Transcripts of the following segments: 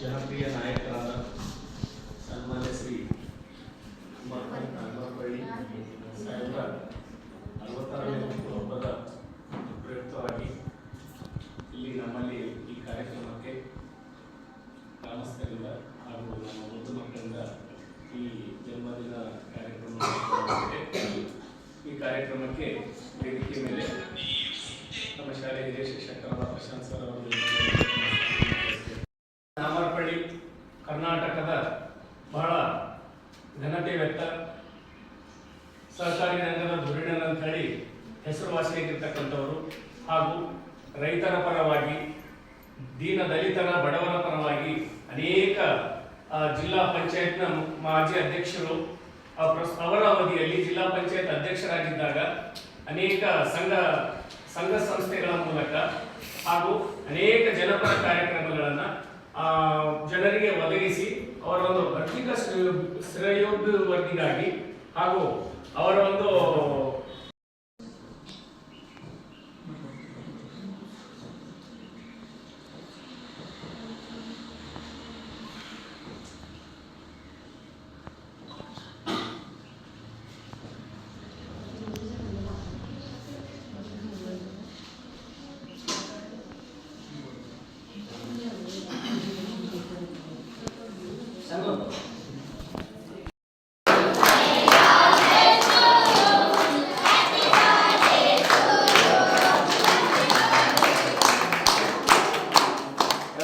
ಜನಪ್ರಿಯ ನಾಯಕರಾದ ಸನ್ಮಾನ್ಯ ಶ್ರೀ ನಾಗರಬಳ್ಳಿ ಸಾಹೇಬರ ಅರವತ್ತಾರನೇ ಹುಟ್ಟುಹಬ್ಬದ ಪ್ರಯುಕ್ತವಾಗಿ ಇಲ್ಲಿ ನಮ್ಮಲ್ಲಿ ಈ ಕಾರ್ಯಕ್ರಮಕ್ಕೆ ಗ್ರಾಮಸ್ಥರಿಂದ ಹಾಗೂ ನಮ್ಮ ಮುದ್ದು ಮಕ್ಕಳಿಂದ ಈ ಜನ್ಮದಿನ ಕಾರ್ಯಕ್ರಮ ಈ ಕಾರ್ಯಕ್ರಮಕ್ಕೆ ವೇದಿಕೆ ಮೇಲೆ ಕರ್ನಾಟಕದ ಬಹಳ ಘನತೆ ವ್ಯಕ್ತ. ಸಹಕಾರಿ ರಂಗದ ಧುರೀಣರು ಅಂತ ಹೇಳಿ ಹೆಸರುವಾಸಿಯಾಗಿರ್ತಕ್ಕಂಥವರು ಹಾಗೂ ರೈತರ ಪರವಾಗಿ, ದೀನ ದಲಿತರ ಬಡವರ ಪರವಾಗಿ ಅನೇಕ ಜಿಲ್ಲಾ ಪಂಚಾಯತ್ನ ಮಾಜಿ ಅಧ್ಯಕ್ಷರು ಅವರ ಅವಧಿಯಲ್ಲಿ ಜಿಲ್ಲಾ ಪಂಚಾಯತ್ ಅಧ್ಯಕ್ಷರಾಗಿದ್ದಾಗ ಅನೇಕ ಸಂಘ ಸಂಘ ಸಂಸ್ಥೆಗಳ ಮೂಲಕ ಹಾಗೂ ಅನೇಕ ಜನಪರ ಕಾರ್ಯಕ್ರಮಗಳನ್ನ ಶ್ರೇಯೋಭಿವೃದ್ಧಿಗಾಗಿ ಹಾಗೂ ಅವರ ಒಂದು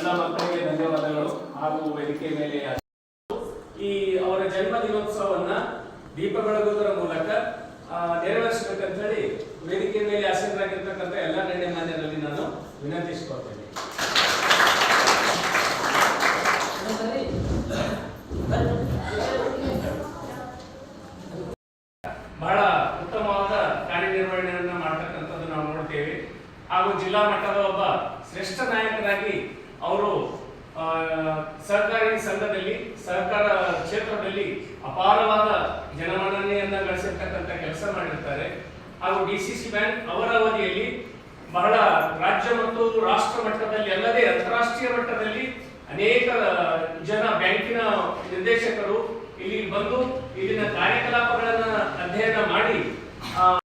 ಎಲ್ಲ ಮಕ್ಕಳಿಗೆ ಧನ್ಯವಾದಗಳು ಹಾಗೂ ವೇದಿಕೆ ಮೇಲೆ ಈ ಅವರ ಜನ್ಮ ದಿನೋತ್ಸವವನ್ನ ದೀಪ ಬೆಳಗುವುದರ ಮೂಲಕ ನೆರವೇರಿಸಬೇಕಂತ ಹೇಳಿ ವೇದಿಕೆ ಮೇಲೆ ಆಸೀನರಾಗಿರ್ತಕ್ಕಂಥ ಎಲ್ಲ ಗಣ್ಯಮಾನ್ಯರಲ್ಲಿ ನಾನು ವಿನಂತಿಸಿಕೊಳ್ತೇನೆ. ಬಹಳ ಉತ್ತಮವಾದ ಕಾರ್ಯನಿರ್ವಹಣೆಯನ್ನ ಮಾಡ್ತಕ್ಕಂಥದ್ದು ನಾವು ನೋಡ್ತೇವೆ. ಹಾಗೂ ಜಿಲ್ಲಾ ಮಟ್ಟದ ಒಬ್ಬ ಶ್ರೇಷ್ಠ ನಾಯಕರಾಗಿ ಅವರು ಆ, ಸಹಕಾರಿ ಸಂಘದಲ್ಲಿ ಸರ್ಕಾರ ಕ್ಷೇತ್ರದಲ್ಲಿ ಅಪಾರವಾದ ಜನಮನ್ನಣೆಯನ್ನ ಗಳಿಸಿರ್ತಕ್ಕಂಥ ಕೆಲಸ ಮಾಡಿರ್ತಾರೆ. ಹಾಗೂ ಡಿ ಸಿ ಸಿ ಬ್ಯಾಂಕ್ ಅವರ ಅವಧಿಯಲ್ಲಿ ಬಹಳ ರಾಜ್ಯ ಮತ್ತು ರಾಷ್ಟ್ರ ಮಟ್ಟದಲ್ಲಿ ಅಲ್ಲದೆ ಅಂತಾರಾಷ್ಟ್ರೀಯ ಮಟ್ಟದಲ್ಲಿ ಅನೇಕ ಜನ ಬ್ಯಾಂಕಿನ ನಿರ್ದೇಶಕರು ಇಲ್ಲಿ ಬಂದು ಇಲ್ಲಿನ ಕಾರ್ಯಕಲಾಪಗಳನ್ನ ಅಧ್ಯಯನ ಮಾಡಿ